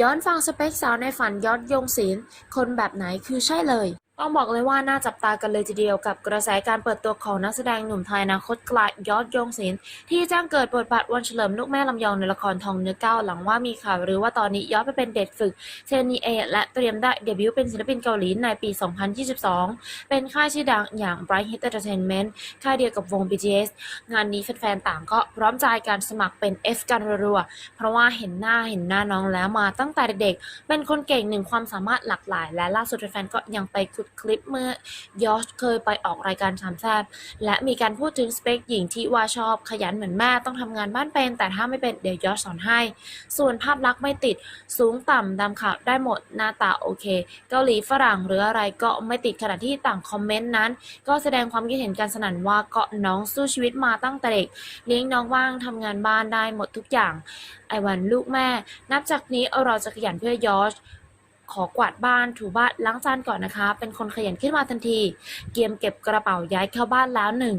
ย้อนฟังสเปคสาวในฝันยอดยงศิลป์ คนแบบไหนคือใช่เลย ต้องบอกเลยว่าน่าจับตากันเลยทีเดียวกับกระแสการเปิดตัวของนักแสดงหนุ่มไทยอนาคตกลายยอดยงศิลป์ที่จ้างเกิดบทบาทวันเฉลิมลูกแม่ลำยองในละครทองเนื้อเก้าหลังว่ามีข่าวหรือว่าตอนนี้ย้อนไปเป็นเด็กฝึกเทนนีเอและเตรียมได้เดบิวต์เป็นศิลปินเกาหลีในปี 2022 เป็นค่ายชื่อดังอย่าง Bright Hit Entertainment ค่ายเดียวกับวง BTS งานนี้แฟนๆต่างก็พร้อมใจการสมัครเป็น F กันรัวๆเพราะว่าเห็นหน้าเห็นหน้าน้องแล้วมาตั้งแต่เด็กเป็นคนเก่งหนึ่งความสามารถหลากหลาย และล่าสุดแฟนๆก็ยังไปขุดคลิปเมื่อยอชเคยไปออกรายการสามแซบและมีการพูดถึงสเปคหญิงที่ว่าชอบขยันเหมือนแม่ต้องทำงานบ้านเป็น แต่ถ้าไม่เป็นเดี๋ยวยอชสอนให้ ส่วนภาพลักษณ์ไม่ติดสูงต่ำดำขาวได้หมดหน้าตาโอเค เกาหลีฝรั่งหรืออะไรก็ไม่ติดขณะที่ต่างคอมเมนต์นั้น ก็แสดงความคิดเห็นกันสนั่นว่าเกาะน้องสู้ชีวิตมาตั้งแต่เด็กเลี้ยงน้องว่างทำงานบ้านได้หมดทุกอย่างไอวันลูกแม่ นับจากนี้เราจะขยันเพื่อยอช ขอกวาดบ้านถูบ้านล้างจานก่อนนะคะ เป็นคนขยันขึ้นมาทันที เกียมเก็บกระเป๋าย้ายเข้าบ้านแล้วหนึ่ง